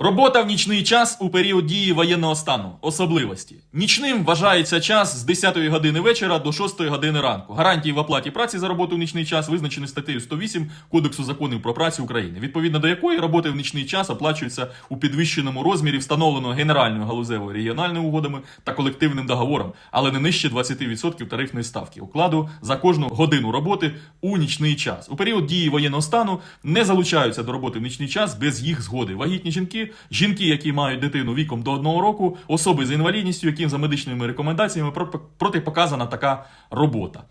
Робота в нічний час у період дії воєнного стану. Особливості. Нічним вважається час з 10 години вечора до 6 години ранку. Гарантії в оплаті праці за роботу в нічний час визначені статтею 108 Кодексу законів про працю України, відповідно до якої роботи в нічний час оплачуються у підвищеному розмірі, встановленого Генеральною галузевою регіональними угодами та колективним договором, але не нижче 20% тарифної ставки укладу за кожну годину роботи у нічний час. У період дії воєнного стану не залучаються до роботи в нічний час без їх згоди. Вагітні жінки, жінки, які мають дитину віком до одного року, особи з інвалідністю, яким за медичними рекомендаціями протипоказана така робота.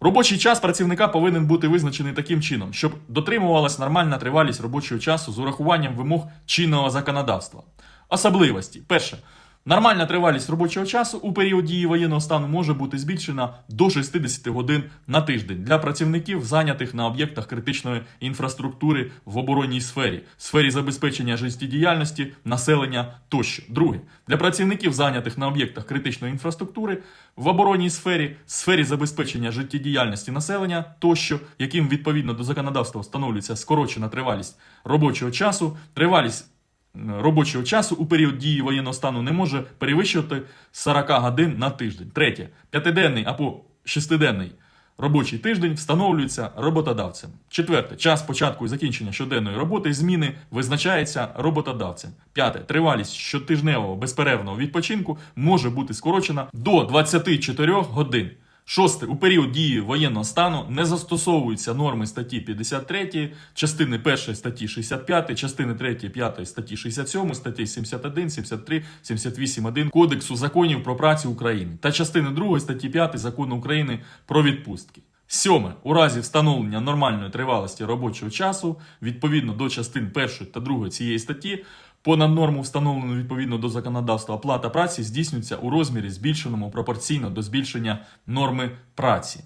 Робочий час працівника повинен бути визначений таким чином, щоб дотримувалась нормальна тривалість робочого часу з урахуванням вимог чинного законодавства. Особливості. Перше. Нормальна тривалість робочого часу у період дії воєнного стану може бути збільшена до 60 годин на тиждень для працівників, зайнятих на об'єктах критичної інфраструктури в оборонній сфері, сфері забезпечення життєдіяльності, населення тощо. Друге, для працівників, зайнятих на об'єктах критичної інфраструктури в оборонній сфері, сфері забезпечення життєдіяльності населення тощо, яким відповідно до законодавства встановлюється скорочена тривалість робочого часу, тривалість робочого часу у період дії воєнного стану не може перевищувати 40 годин на тиждень. Третє. П'ятиденний або шестиденний робочий тиждень встановлюється роботодавцем. Четверте. Час початку і закінчення щоденної роботи зміни визначається роботодавцем. П'яте. Тривалість щотижневого безперервного відпочинку може бути скорочена до 24 годин. Шосте. У період дії воєнного стану не застосовуються норми статті 53, частини 1 статті 65, частини 3, 5 статті 67, статті 71, 73, 78, 1 Кодексу законів про працю України та частини 2 статті 5 Закону України про відпустки. Сьоме. У разі встановлення нормальної тривалості робочого часу відповідно до частин 1 та 2 цієї статті Понад норму, встановлену відповідно до законодавства, оплата праці здійснюється у розмірі збільшеному пропорційно до збільшення норми праці.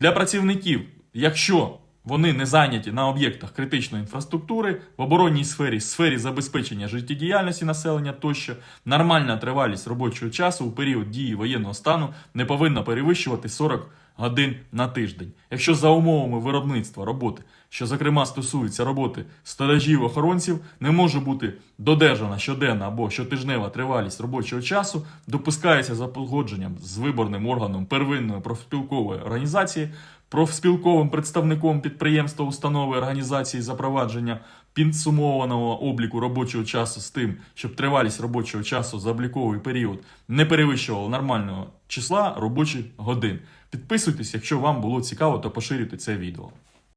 Для працівників, якщо вони не зайняті на об'єктах критичної інфраструктури, в оборонній сфері, сфері забезпечення життєдіяльності населення тощо, нормальна тривалість робочого часу у період дії воєнного стану не повинна перевищувати 40 годин на тиждень. Якщо за умовами виробництва роботи, що зокрема стосується роботи сторожів охоронців, не може бути додержана щоденна або щотижнева тривалість робочого часу, допускається за погодженням з виборним органом первинної профспілкової організації, профспілковим представником підприємства, установи організації запровадження підсумованого обліку робочого часу з тим, щоб тривалість робочого часу за обліковий період не перевищувала нормального числа робочих годин. Підписуйтесь, якщо вам було цікаво, то поширюйте це відео.